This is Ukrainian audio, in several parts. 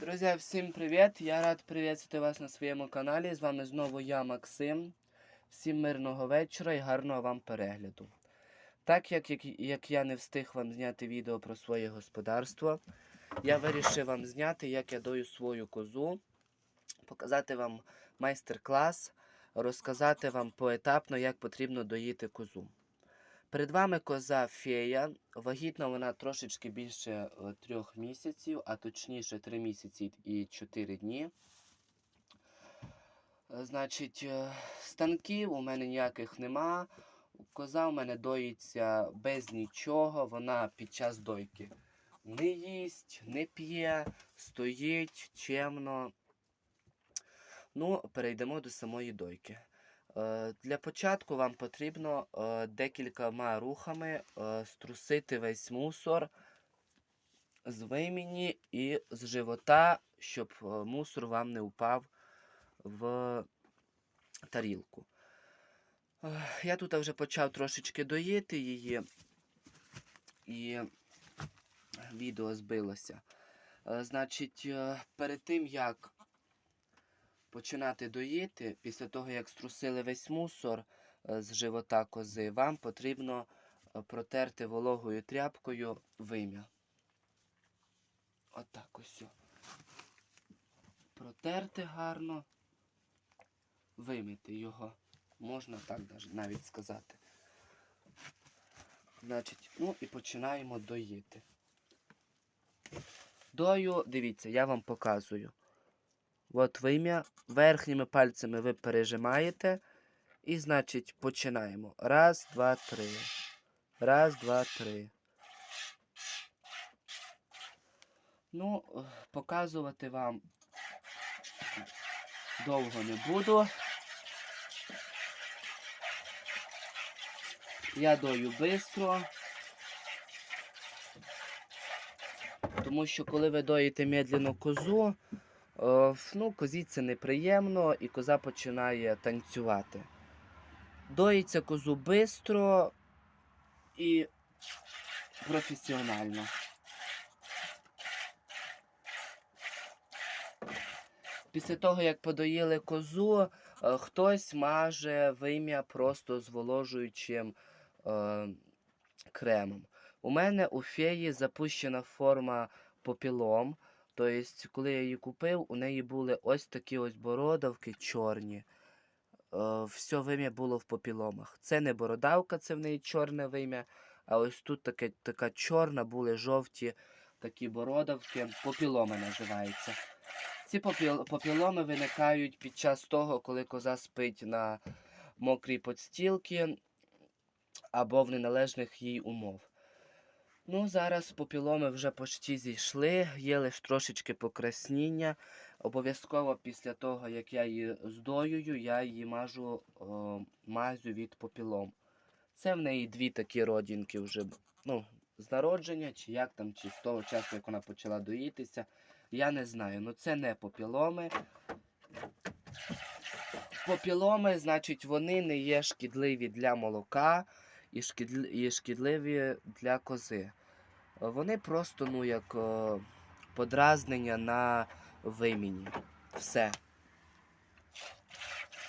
Друзі, всім привіт! Я рад привітати вас на своєму каналі. З вами знову я, Максим. Всім мирного вечора і гарного вам перегляду. Так як, як, як я не встиг вам зняти відео про своє господарство, я вирішив вам зняти, як я дою свою козу, показати вам майстер-клас, розказати вам поетапно, як потрібно доїти козу. Перед вами коза фея. Вагітна вона трошечки більше е, трьох місяців, а точніше 3 місяці і 4 дні. Е, Значить, е, станків у мене ніяких нема. Коза у мене доїться без нічого. Вона під час дойки не їсть, не п'є, стоїть чемно. Ну, перейдемо до самої дойки. Е, Для початку вам потрібно е, декількома рухами е, струсити весь мусор з вимені і з живота, щоб мусор вам не упав в тарілку. Я тут вже почав трошечки доїти її, і відео збилося. Значить, перед тим як починати доїти, після того, як струсили весь мусор е, з живота кози, вам потрібно е, протерти вологою тряпкою вим'я. Отак ось. Протерти гарно, вимити його. Можна так навіть сказати. Значить, ну і починаємо доїти. Дою, дивіться, я вам показую. От вим'я. Верхніми пальцями ви пережимаєте. І, значить, починаємо. Раз, два, три. Раз, два, три. Ну, показувати вам довго не буду. Я дою швидко. Тому що коли ви доїте медленну козу, ну, козі це неприємно, і коза починає танцювати. Доїться козу швидко і професіонально. Після того, як подоїли козу, е, хтось маже вим'я просто зволожуючим е, кремом. У мене у феї запущена форма попілом. Тобто, коли я її купив, у неї були ось такі ось бородавки чорні. Е, все вим'я було в попіломах. Це не бородавка, це в неї чорне вим'я. А ось тут таке, така чорна, були жовті такі бородавки. Попіломи називаються. Ці попіл, попіломи виникають під час того, коли коза спить на мокрій подстілці або в неналежних їй умов. Ну, зараз попіломи вже почти зійшли, є лише трошечки покрасніння. Обов'язково після того, як я її здоюю, я її мажу о, мазю від попілом. Це в неї дві такі родинки вже ну, з народження, чи як там, чи з того часу, як вона почала доїтися. Я не знаю. Ну це не попіломи. Попіломи, значить, вони не є шкідливі для молока і, шкідливі для кози. Вони просто, ну, як подразнення на виміні. Все.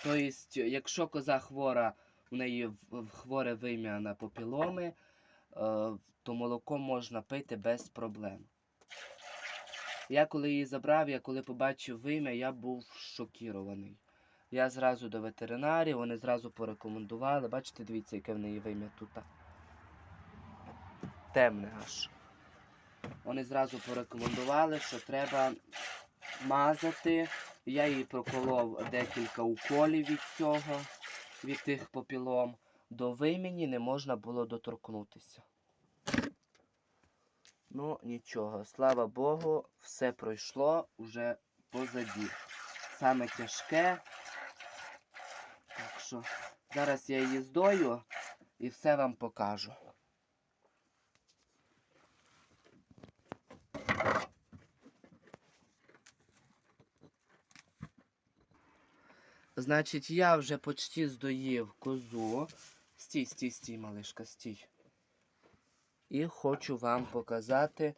Тобто, якщо коза хвора, у неї хворе вим'я на попіломи, е, то молоко можна пити без проблем. Я коли її забрав, я коли побачив вим'я, я був шокірований. Я зразу до ветеринарів, вони зразу порекомендували. Бачите, дивіться, яке в неї вим'я тут. Темне аж. Вони зразу порекомендували, що треба мазати. Я їй проколов декілька уколів від цього, від тих попілом. До вимені не можна було доторкнутися. Ну, нічого, слава Богу, все пройшло уже позаді. Саме тяжке. Що зараз я її здою і все вам покажу. Значить, я вже почти здоїв козу. Стій, стій, стій, малишка, стій. І хочу вам показати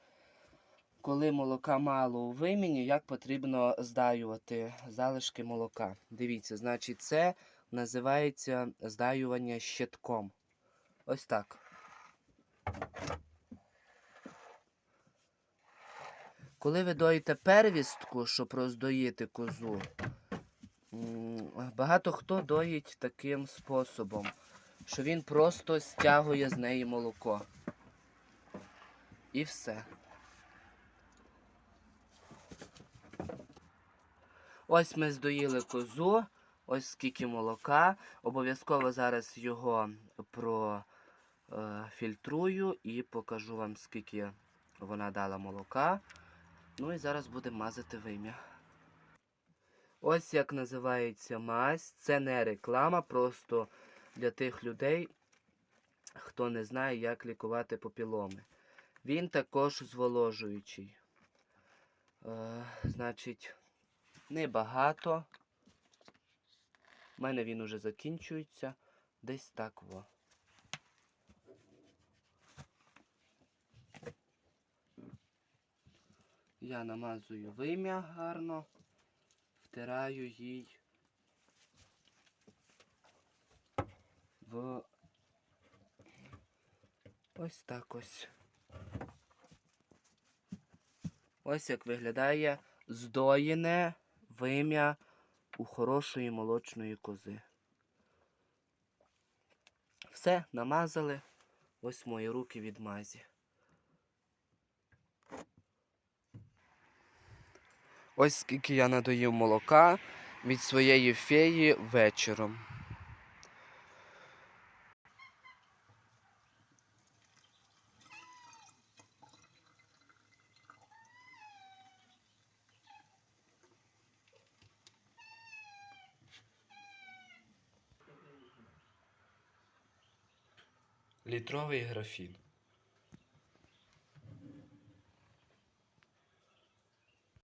коли молока мало у виміні, як потрібно здаювати залишки молока. Дивіться, значить, це називається здаювання щитком. Ось так. Коли ви доїте первістку, щоб роздоїти козу, багато хто доїть таким способом, що він просто стягує з неї молоко. І все. Ось ми здоїли козу, ось скільки молока. Обов'язково зараз його профільтрую і покажу вам, скільки вона дала молока. Ну і зараз будемо мазати вим'я. Ось як називається мазь. Це не реклама, просто для тих людей, хто не знає, як лікувати попіломи. Він також зволожуючий. Е, значить, небагато. У мене він уже закінчується. Десь так во. Я намазую вим'я гарно, втираю їй в ось так ось. Ось як виглядає здоєне вим'я у хорошої молочної кози. Все, намазали. Ось мої руки від мазі. Ось скільки я надоїв молока від своєї феї вечором. Літровий графін.